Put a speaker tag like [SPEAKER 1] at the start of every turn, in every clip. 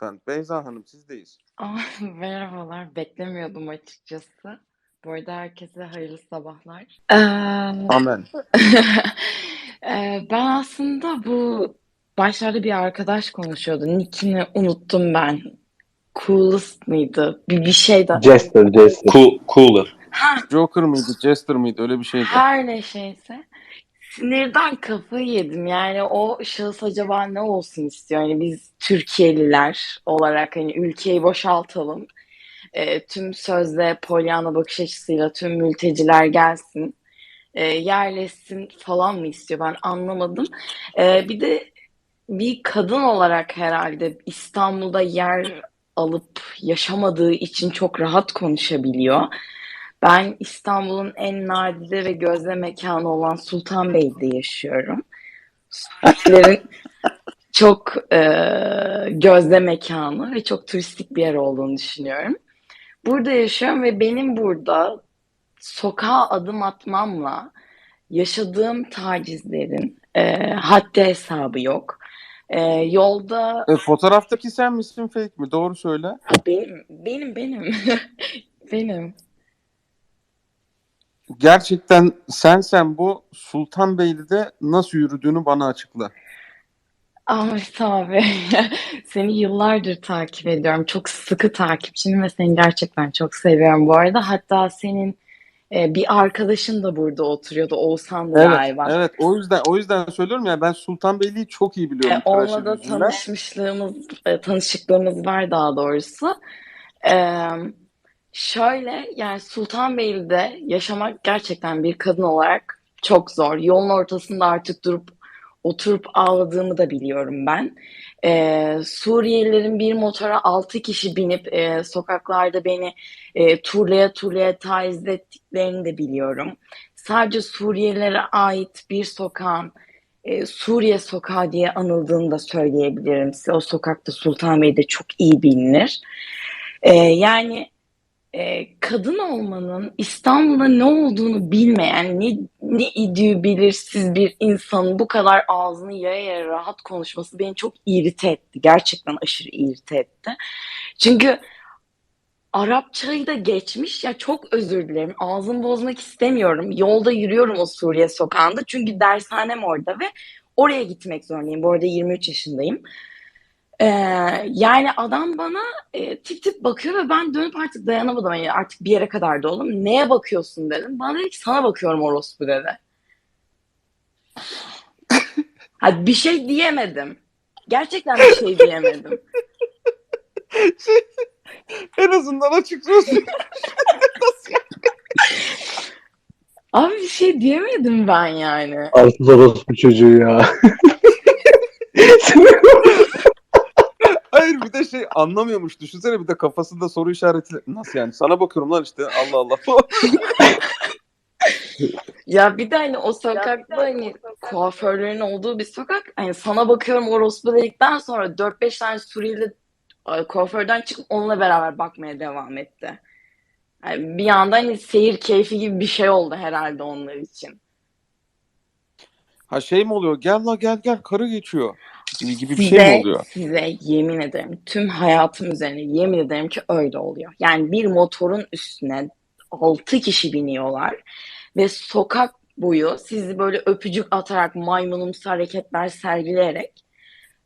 [SPEAKER 1] lütfen. Beyza Hanım sizdeyiz.
[SPEAKER 2] Aa, merhabalar. Beklemiyordum açıkçası. Bu arada herkese hayırlı sabahlar. Ee,
[SPEAKER 1] Amen.
[SPEAKER 2] Ee, ben aslında bu başlarda bir arkadaş konuşuyordu. Nickini unuttum ben. Coolest mıydı? Bir, bir şey de.
[SPEAKER 3] Jester, Jester.
[SPEAKER 4] Cool, cooler.
[SPEAKER 2] Ha,
[SPEAKER 1] Joker mıydı, Jester mıydı öyle bir şeydi.
[SPEAKER 2] her ne şeyse. Sinirden kafayı yedim. Yani o şahıs acaba ne olsun istiyor? Yani biz Türkiye'liler olarak hani ülkeyi boşaltalım. E, tüm sözde Pollyanna bakış açısıyla tüm mülteciler gelsin, e, yerleşsin falan mı istiyor? Ben anlamadım. E, bir de bir kadın olarak herhalde İstanbul'da yer alıp yaşamadığı için çok rahat konuşabiliyor. Ben İstanbul'un en nadide ve gözde mekanı olan Sultanbeyli'de yaşıyorum. Suriyelilerin çok e, gözde mekanı ve çok turistik bir yer olduğunu düşünüyorum. Burada yaşıyorum ve benim burada sokağa adım atmamla yaşadığım tacizlerin e, haddi hesabı yok. E, yolda
[SPEAKER 1] E, fotoğraftaki sen misin fake mi? Doğru söyle.
[SPEAKER 2] benim benim benim benim
[SPEAKER 1] Gerçekten sen sen bu Sultanbeyli'de nasıl yürüdüğünü bana açıkla.
[SPEAKER 2] Ahmet abi seni yıllardır takip ediyorum. Çok sıkı takipçinim ve seni gerçekten çok seviyorum bu arada. Hatta senin e, bir arkadaşın da burada oturuyordu. Oğuzhan da
[SPEAKER 1] Evet,
[SPEAKER 2] galiba.
[SPEAKER 1] evet. O yüzden o yüzden söylüyorum ya ben Sultanbeyli'yi çok iyi
[SPEAKER 2] E,
[SPEAKER 1] biliyorum.
[SPEAKER 2] onunla
[SPEAKER 1] tıraşı
[SPEAKER 2] da
[SPEAKER 1] yüzünden.
[SPEAKER 2] tanışmışlığımız, e, tanışıklığımız var daha doğrusu. E, şöyle yani Sultanbeyli'de yaşamak gerçekten bir kadın olarak çok zor. Yolun ortasında artık durup oturup ağladığımı da biliyorum ben. E, Suriyelilerin bir motora altı kişi binip e, sokaklarda beni e, turlaya turlaya taciz ettiklerini de biliyorum. Sadece Suriyelilere ait bir sokağın e, Suriye Sokağı diye anıldığını da söyleyebilirim size. O sokakta Sultanbeyli'de çok iyi bilinir. E, yani e, kadın olmanın İstanbul'da ne olduğunu bilmeyen, ne, ne idüğü belirsiz bir insanın bu kadar ağzını yaya yaya rahat konuşması beni çok irite etti. Gerçekten aşırı irite etti. Çünkü Arapçayı da geçmiş. Ya çok özür dilerim. Ağzımı bozmak istemiyorum. Yolda yürüyorum o Suriye sokağında. Çünkü dershanem orada ve oraya gitmek zorundayım. Bu arada 23 yaşındayım. Ee, yani adam bana e, tip tip bakıyor ve ben dönüp artık dayanamadım. Yani artık bir yere kadar da oğlum. Neye bakıyorsun dedim. Bana dedi ki sana bakıyorum orospu dedi. Ha, bir şey diyemedim. Gerçekten bir şey diyemedim.
[SPEAKER 1] En azından açıklıyorsun.
[SPEAKER 2] Abi bir şey diyemedim ben yani.
[SPEAKER 3] Arsız orospu çocuğu ya.
[SPEAKER 1] Hayır bir de şey anlamıyormuş. Düşünsene bir de kafasında soru işareti. Nasıl yani? Sana bakıyorum lan işte. Allah Allah.
[SPEAKER 2] Ya bir de hani o sokakta hani kuaförlerin olduğu bir sokak. Hani sana bakıyorum orospu dedikten sonra 4-5 tane Suriyeli e, kuaförden çıkıp onunla beraber bakmaya devam etti. Yani bir anda hani seyir keyfi gibi bir şey oldu herhalde onlar için.
[SPEAKER 1] ha şey mi oluyor? Gel la gel gel karı geçiyor. Gibi bir şey
[SPEAKER 2] Size,
[SPEAKER 1] mi oluyor?
[SPEAKER 2] size yemin ederim tüm hayatım üzerine yemin ederim ki öyle oluyor. Yani bir motorun üstüne 6 kişi biniyorlar ve sokak boyu sizi böyle öpücük atarak maymunumsu hareketler sergileyerek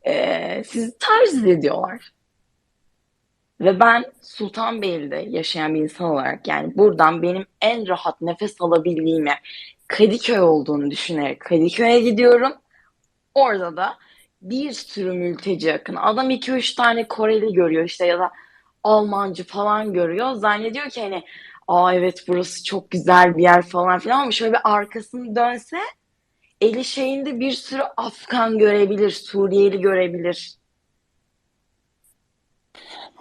[SPEAKER 2] eee sizi taciz ediyorlar. Ve ben Sultanbeyli'de yaşayan bir insan olarak yani buradan benim en rahat nefes alabildiğim yer Kadıköy olduğunu düşünerek Kadıköy'e gidiyorum. Orada da bir sürü mülteci akın. Adam 2-3 tane Koreli görüyor işte ya da Almancı falan görüyor. Zannediyor ki hani aa evet burası çok güzel bir yer falan filan ama şöyle bir arkasını dönse eli şeyinde bir sürü Afgan görebilir, Suriyeli görebilir.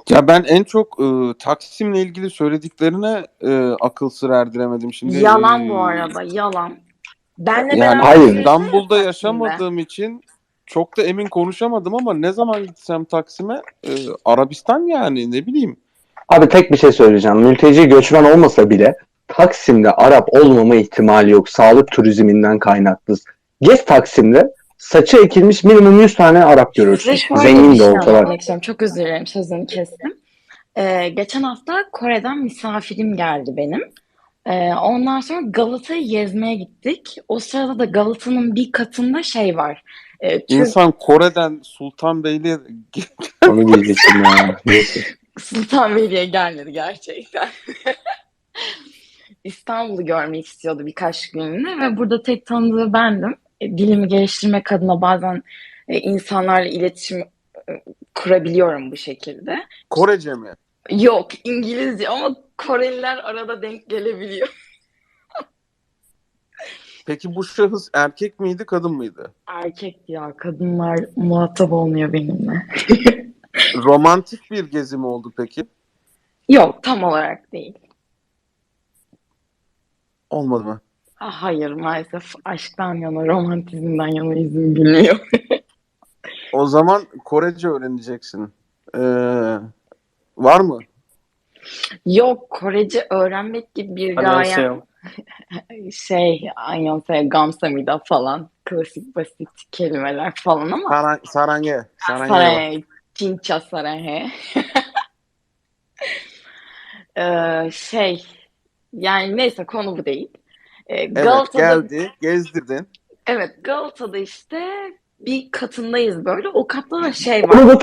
[SPEAKER 1] Ya ben en çok e, Taksim'le ilgili söylediklerine e, akıl sır erdiremedim şimdi.
[SPEAKER 2] Yalan bu arada, yalan. Benle
[SPEAKER 1] Yani
[SPEAKER 2] beraber
[SPEAKER 3] hayır.
[SPEAKER 1] İstanbul'da yaşamadığım için çok da emin konuşamadım ama ne zaman gitsem Taksim'e e, Arabistan yani ne bileyim.
[SPEAKER 3] Abi tek bir şey söyleyeceğim. Mülteci göçmen olmasa bile Taksim'de Arap olmama ihtimali yok. Sağlık turizminden kaynaklı. Gez Taksim'de saçı ekilmiş minimum 100 tane Arap görürsün. Zengin de olsalar.
[SPEAKER 2] Çok özür dilerim sözünü kestim. Ee, geçen hafta Kore'den misafirim geldi benim. Ee, ondan sonra Galata'yı gezmeye gittik. O sırada da Galata'nın bir katında şey var. Ee, Türk
[SPEAKER 1] İnsan Kore'den Sultanbeyli'ye
[SPEAKER 3] Onu diyecektim ya.
[SPEAKER 2] Sultanbeyli'ye gelmedi gerçekten. İstanbul'u görmek istiyordu birkaç günlüğüne ve burada tek tanıdığı bendim. E, dilimi geliştirmek adına bazen e, insanlarla iletişim e, kurabiliyorum bu şekilde.
[SPEAKER 1] Korece mi?
[SPEAKER 2] Yok İngilizce ama Koreliler arada denk gelebiliyor.
[SPEAKER 1] Peki bu şahıs erkek miydi kadın mıydı?
[SPEAKER 2] Erkek ya kadınlar muhatap olmuyor benimle.
[SPEAKER 1] Romantik bir gezi mi oldu peki?
[SPEAKER 2] Yok tam olarak değil.
[SPEAKER 1] Olmadı mı?
[SPEAKER 2] Ah, hayır maalesef aşktan yana romantizmden yana izin bilmiyor.
[SPEAKER 1] O zaman Korece öğreneceksin. Ee, var mı?
[SPEAKER 2] Yok Korece öğrenmek gibi bir gayem. şey Annyeonghaseyo, Gamsamida falan klasik basit kelimeler falan ama
[SPEAKER 1] Sarang, sarange. Sarange.
[SPEAKER 2] Saray, Cinca Saray. Ee, şey yani neyse konu bu değil. Ee,
[SPEAKER 1] Evet geldi. Gezdirdin.
[SPEAKER 2] evet Galata'da işte bir katındayız böyle. O katta da şey var.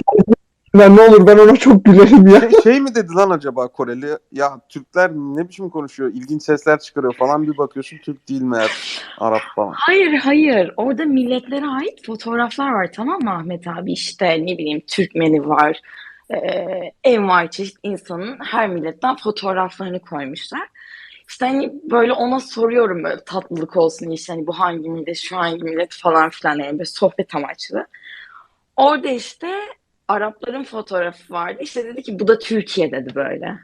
[SPEAKER 3] Ben ne olur ben ona çok gülerim ya.
[SPEAKER 1] Şey, şey mi dedi lan acaba Koreli? Ya Türkler ne biçim konuşuyor? İlginç sesler çıkarıyor falan bir bakıyorsun Türk değil meğer Arap falan.
[SPEAKER 2] Hayır hayır orada milletlere ait fotoğraflar var tamam mı Ahmet abi işte ne bileyim Türkmeni var ee, envai çeşit insanın her milletten fotoğraflarını koymuşlar. İşte hani böyle ona soruyorum böyle tatlılık olsun işte hani bu hangi millet şu hangi millet falan filan yani böyle sohbet amaçlı. Orada işte Arapların fotoğrafı vardı işte dedi ki bu da Türkiye dedi böyle.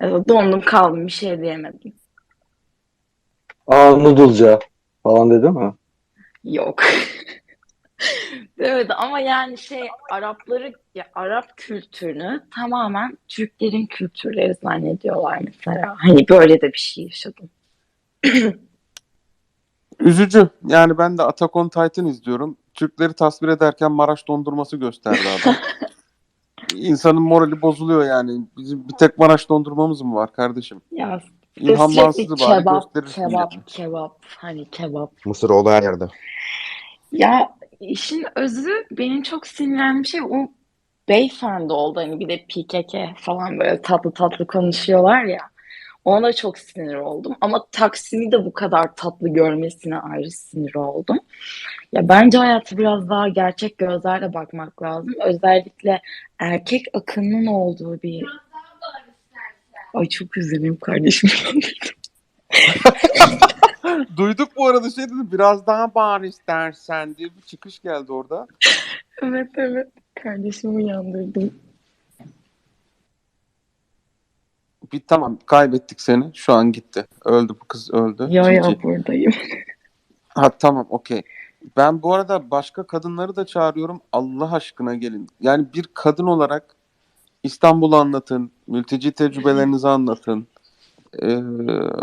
[SPEAKER 2] Yani dondum kaldım bir şey diyemedim.
[SPEAKER 3] Aa Noodle'ca falan dedi mi?
[SPEAKER 2] Yok. Evet ama yani şey Arapları ya Arap kültürünü tamamen Türklerin kültürleri zannediyorlar mesela. Hani böyle de bir şey yaşadım.
[SPEAKER 1] Üzücü. Yani ben de Attack on Titan izliyorum. Türkleri tasvir ederken Maraş dondurması gösterdi adam. İnsanın morali bozuluyor yani. Bizim bir tek Maraş dondurmamız mı var kardeşim?
[SPEAKER 2] Ya
[SPEAKER 1] İlhan Mansız'ı bari
[SPEAKER 2] kebap,
[SPEAKER 1] gösterirsin.
[SPEAKER 2] kebap,
[SPEAKER 1] yani.
[SPEAKER 2] kebap, hani kebap.
[SPEAKER 4] Mısır olduğu her yerde.
[SPEAKER 2] Ya işin özü benim çok sinirlendiğim şey o beyefendi oldu. Hani bir de PKK falan böyle tatlı tatlı konuşuyorlar ya. Ona da çok sinir oldum. Ama Taksim'i de bu kadar tatlı görmesine ayrı sinir oldum. Ya bence hayatı biraz daha gerçek gözlerle bakmak lazım. Özellikle erkek akınının olduğu bir... Ay çok üzülüyorum kardeşim.
[SPEAKER 1] Duyduk bu arada şey dedi biraz daha bağır istersen diye bir çıkış geldi orada.
[SPEAKER 2] evet evet. Kardeşimi uyandırdım.
[SPEAKER 1] Bir tamam kaybettik seni. Şu an gitti. Öldü bu kız öldü.
[SPEAKER 2] Ya ya
[SPEAKER 1] Cici.
[SPEAKER 2] buradayım.
[SPEAKER 1] Ha tamam okey. Ben bu arada başka kadınları da çağırıyorum. Allah aşkına gelin. Yani bir kadın olarak İstanbul'u anlatın. Mülteci tecrübelerinizi anlatın. Ee,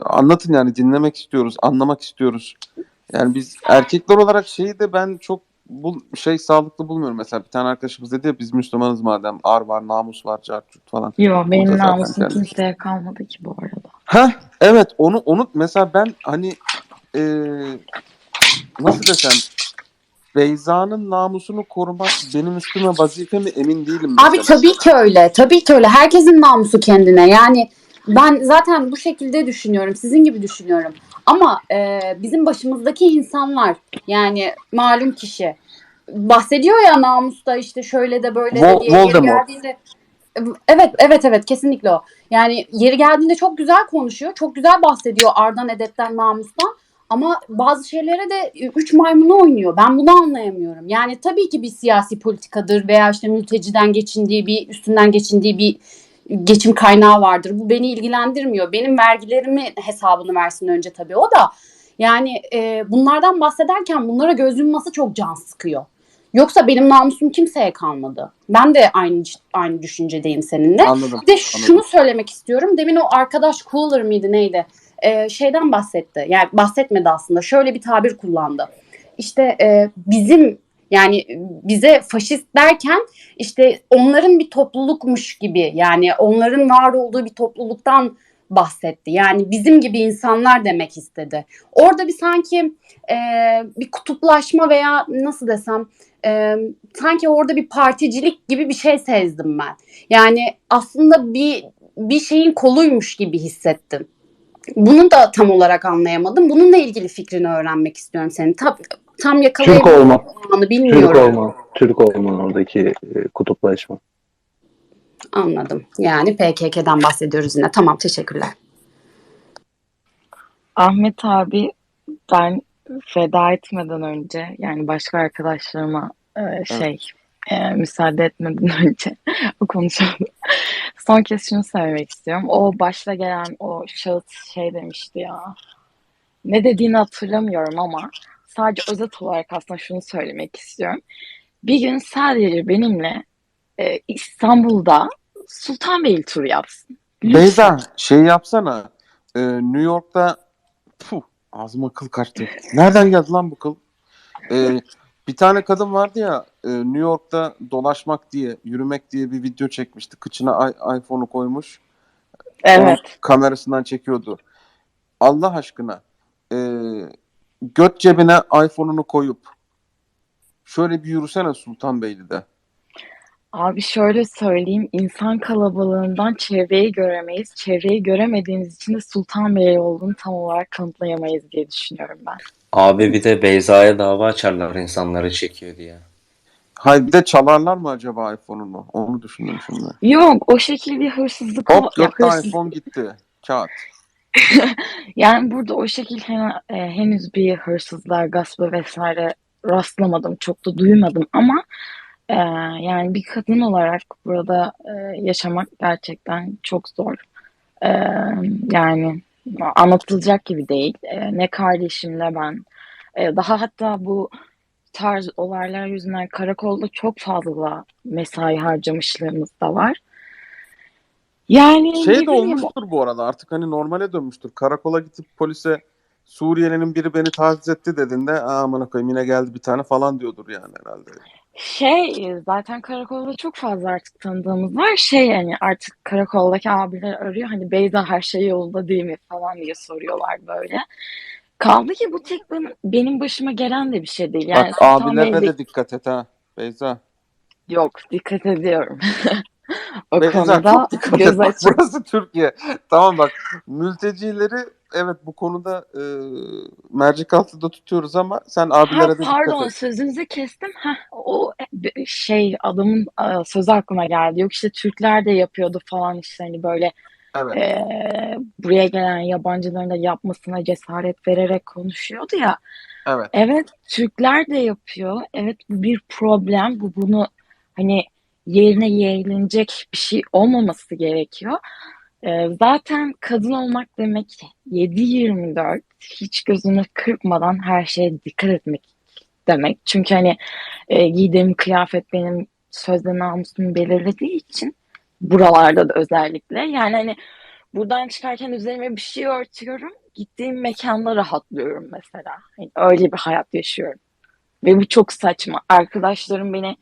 [SPEAKER 1] anlatın yani dinlemek istiyoruz. Anlamak istiyoruz. Yani biz erkekler olarak şeyi de ben çok bu şey sağlıklı bulmuyorum. Mesela bir tane arkadaşımız dedi ya biz Müslümanız madem. Ar var, namus var, cartçut falan.
[SPEAKER 2] Yo benim namusum
[SPEAKER 1] gelmiş.
[SPEAKER 2] kimseye kalmadı ki bu arada.
[SPEAKER 1] Ha evet onu onu mesela ben hani e, nasıl desem Beyza'nın namusunu korumak benim üstüme vazife mi emin değilim mesela.
[SPEAKER 5] Abi tabii ki öyle. Tabii ki öyle. Herkesin namusu kendine. Yani ben zaten bu şekilde düşünüyorum. Sizin gibi düşünüyorum. Ama e, bizim başımızdaki insanlar yani malum kişi bahsediyor ya namusta işte şöyle de böyle de diye yeri
[SPEAKER 1] Voldemort.
[SPEAKER 5] geldiğinde Evet, evet, evet kesinlikle o. Yani yeri geldiğinde çok güzel konuşuyor. Çok güzel bahsediyor ardan edepten, namustan. Ama bazı şeylere de üç maymunu oynuyor. Ben bunu anlayamıyorum. Yani tabii ki bir siyasi politikadır veya işte mülteciden geçindiği bir, üstünden geçindiği bir geçim kaynağı vardır. Bu beni ilgilendirmiyor. Benim vergilerimi hesabını versin önce tabii o da. Yani e, bunlardan bahsederken bunlara göz yumması çok can sıkıyor. Yoksa benim namusum kimseye kalmadı. Ben de aynı aynı düşüncedeyim seninle.
[SPEAKER 1] Anladım.
[SPEAKER 5] Bir de şunu söylemek istiyorum. Demin o arkadaş Cooler mıydı neydi? Ee, şeyden bahsetti. Yani bahsetmedi aslında. Şöyle bir tabir kullandı. işte e, bizim yani bize faşist derken işte onların bir toplulukmuş gibi yani onların var olduğu bir topluluktan bahsetti. Yani bizim gibi insanlar demek istedi. Orada bir sanki e, bir kutuplaşma veya nasıl desem e, sanki orada bir particilik gibi bir şey sezdim ben. Yani aslında bir bir şeyin koluymuş gibi hissettim. Bunu da tam olarak anlayamadım. Bununla ilgili fikrini öğrenmek istiyorum senin. Tam, tam
[SPEAKER 3] Türk olma.
[SPEAKER 5] anı
[SPEAKER 3] Türk
[SPEAKER 5] bilmiyorum.
[SPEAKER 3] olma. Türk olmanın oradaki e, kutuplaşma.
[SPEAKER 5] Anladım. Yani PKK'dan bahsediyoruz yine. Tamam teşekkürler.
[SPEAKER 2] Ahmet abi ben feda etmeden önce yani başka arkadaşlarıma e, şey e, müsaade etmeden önce konuşalım. Son kez şunu söylemek istiyorum. O başta gelen o şahıs şey demişti ya. Ne dediğini hatırlamıyorum ama sadece özet olarak aslında şunu söylemek istiyorum. Bir gün sadece benimle e, İstanbul'da Sultanbeyli turu yapsın. Lütfen.
[SPEAKER 1] Beyza şey yapsana. Ee, New York'ta Puh, ağzıma kıl kaçtı. Nereden geldi lan bu kıl? Ee, bir tane kadın vardı ya e, New York'ta dolaşmak diye, yürümek diye bir video çekmişti. Kıçına iPhone'u koymuş.
[SPEAKER 2] Evet.
[SPEAKER 1] kamerasından çekiyordu. Allah aşkına e, göt cebine iPhone'unu koyup şöyle bir yürüsene Sultanbeyli'de.
[SPEAKER 2] Abi şöyle söyleyeyim, insan kalabalığından çevreyi göremeyiz. Çevreyi göremediğimiz için de Sultanbeyli olduğunu tam olarak kanıtlayamayız diye düşünüyorum ben.
[SPEAKER 4] Abi bir de Beyza'ya dava açarlar insanları çekiyor diye.
[SPEAKER 1] Hayır bir de çalarlar mı acaba iPhone'unu? Onu düşündüm şimdi.
[SPEAKER 2] Yok, o şekil bir hırsızlık
[SPEAKER 1] Hop
[SPEAKER 2] ya
[SPEAKER 1] gökte
[SPEAKER 2] hırsız-
[SPEAKER 1] iPhone gitti. Kağıt.
[SPEAKER 2] Yani burada o şekil hen- e, henüz bir hırsızlığa, gaspa vesaire rastlamadım, çok da duymadım ama e, yani bir kadın olarak burada e, yaşamak gerçekten çok zor. E, yani anlatılacak gibi değil. E, ne kardeşimle ben, e, daha hatta bu tarz olaylar yüzünden karakolda çok fazla mesai harcamışlığımız da var. Yani
[SPEAKER 1] Şey de olmuştur bu arada artık hani normale dönmüştür. Karakola gidip polise Suriyelinin biri beni taciz etti dediğinde "Aa, aman koyayım yine geldi bir tane falan diyordur yani herhalde.
[SPEAKER 2] Şey zaten karakolda çok fazla artık tanıdığımız var. Şey yani artık karakoldaki abiler arıyor hani Beyza her şey yolunda değil mi falan diye soruyorlar böyle. Kaldı ki bu tek benim, benim başıma gelen de bir şey değil. Yani
[SPEAKER 1] Bak abilerine
[SPEAKER 2] Sultanbeyli-
[SPEAKER 1] de dikkat et ha Beyza.
[SPEAKER 2] Yok dikkat ediyorum. o
[SPEAKER 1] Beyza
[SPEAKER 2] konuda göz açık.
[SPEAKER 1] burası Türkiye. Tamam bak mültecileri evet bu konuda e, mercek altında tutuyoruz ama sen
[SPEAKER 2] Ha,
[SPEAKER 1] abilere de
[SPEAKER 2] pardon
[SPEAKER 1] et.
[SPEAKER 2] sözünüzü kestim. Ha, o şey adamın sözü aklıma geldi. Yok işte Türkler de yapıyordu falan işte hani böyle
[SPEAKER 1] Evet.
[SPEAKER 2] e, buraya gelen yabancıların da yapmasına cesaret vererek konuşuyordu ya.
[SPEAKER 1] Evet.
[SPEAKER 2] Evet Türkler de yapıyor. Evet bu bir problem. Bu bunu hani yerine yeğlenecek bir şey olmaması gerekiyor. E, zaten kadın olmak demek 7-24 hiç gözünü kırpmadan her şeye dikkat etmek demek. Çünkü hani e, giydiğim kıyafet benim sözde namusumu belirlediği için buralarda da özellikle yani hani buradan çıkarken üzerime bir şey örtüyorum. Gittiğim mekanda rahatlıyorum mesela. Hani öyle bir hayat yaşıyorum. Ve bu çok saçma. Arkadaşlarım beni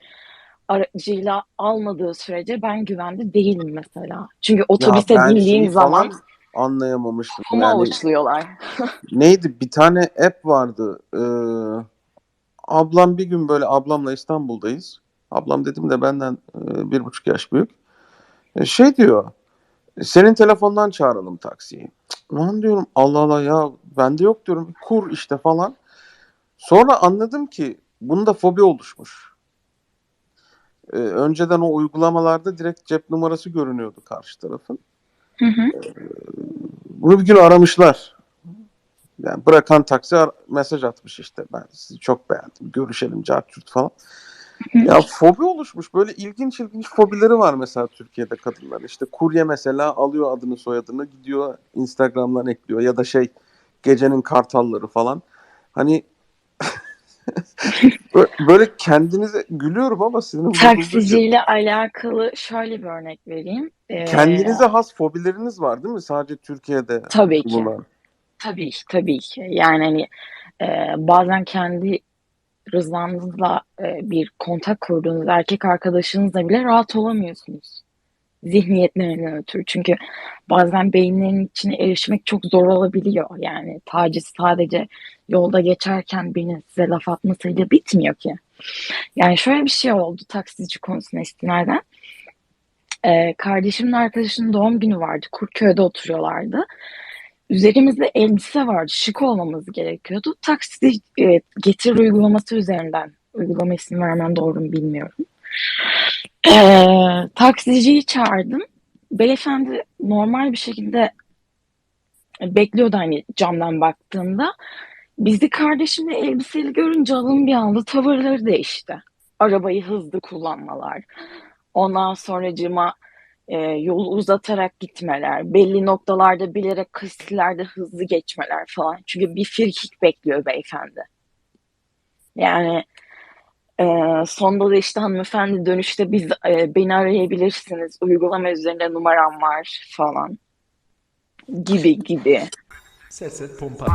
[SPEAKER 2] aracıyla almadığı sürece ben güvende değilim mesela. Çünkü otobüse bindiğim zaman
[SPEAKER 1] anlayamamıştım.
[SPEAKER 2] kafama
[SPEAKER 1] Yani
[SPEAKER 2] avuçluyorlar.
[SPEAKER 1] neydi bir tane app vardı. Ee, ablam bir gün böyle ablamla İstanbul'dayız. Ablam dedim de benden e, bir buçuk yaş büyük. E, şey diyor. Senin telefondan çağıralım taksiyi. Lan diyorum Allah Allah ya bende yok diyorum. Kur işte falan. Sonra anladım ki bunda fobi oluşmuş. E, önceden o uygulamalarda direkt cep numarası görünüyordu karşı tarafın.
[SPEAKER 2] Hı hı.
[SPEAKER 1] Bunu bir gün aramışlar. Yani bırakan taksi mesaj atmış işte. Ben sizi çok beğendim. Görüşelim cartürt falan. Ya fobi oluşmuş. Böyle ilginç ilginç fobileri var mesela Türkiye'de kadınlar. İşte kurye mesela alıyor adını soyadını gidiyor Instagram'dan ekliyor ya da şey gecenin kartalları falan. Hani böyle kendinize gülüyorum ama bozuldu.
[SPEAKER 2] Taksiciyle alakalı şöyle bir örnek vereyim. Ee,
[SPEAKER 1] Kendinize has fobileriniz var değil mi? Sadece Türkiye'de
[SPEAKER 2] tabii ki.
[SPEAKER 1] bulunan.
[SPEAKER 2] Tabii ki, tabii ki. Yani hani e, bazen kendi Rıza'nızla e, bir kontak kurduğunuz erkek arkadaşınızla bile rahat olamıyorsunuz. Zihniyetlerinden ötürü. Çünkü bazen beyinlerin içine erişmek çok zor olabiliyor. Yani taciz sadece yolda geçerken birinin size laf atmasıyla bitmiyor ki. Yani şöyle bir şey oldu taksici konusuna istinaden. Ee, kardeşimin arkadaşının doğum günü vardı. Kurtköy'de oturuyorlardı. Üzerimizde elbise vardı. Şık olmamız gerekiyordu. Taksi e, getir uygulaması üzerinden uygulama ismi vermem doğru mu bilmiyorum. Ee, taksiciyi çağırdım. Beyefendi normal bir şekilde bekliyordu hani camdan baktığımda. Bizi kardeşimle elbiseli görünce alın bir anda tavırları değişti. Arabayı hızlı kullanmalar. Ondan sonracığıma e, yolu uzatarak gitmeler. Belli noktalarda bilerek kastilerde hızlı geçmeler falan. Çünkü bir frikik bekliyor beyefendi. Yani e, sonunda da işte hanımefendi dönüşte biz e, beni arayabilirsiniz. Uygulama üzerinde numaram var falan. Gibi gibi.
[SPEAKER 6] Ses et pompa.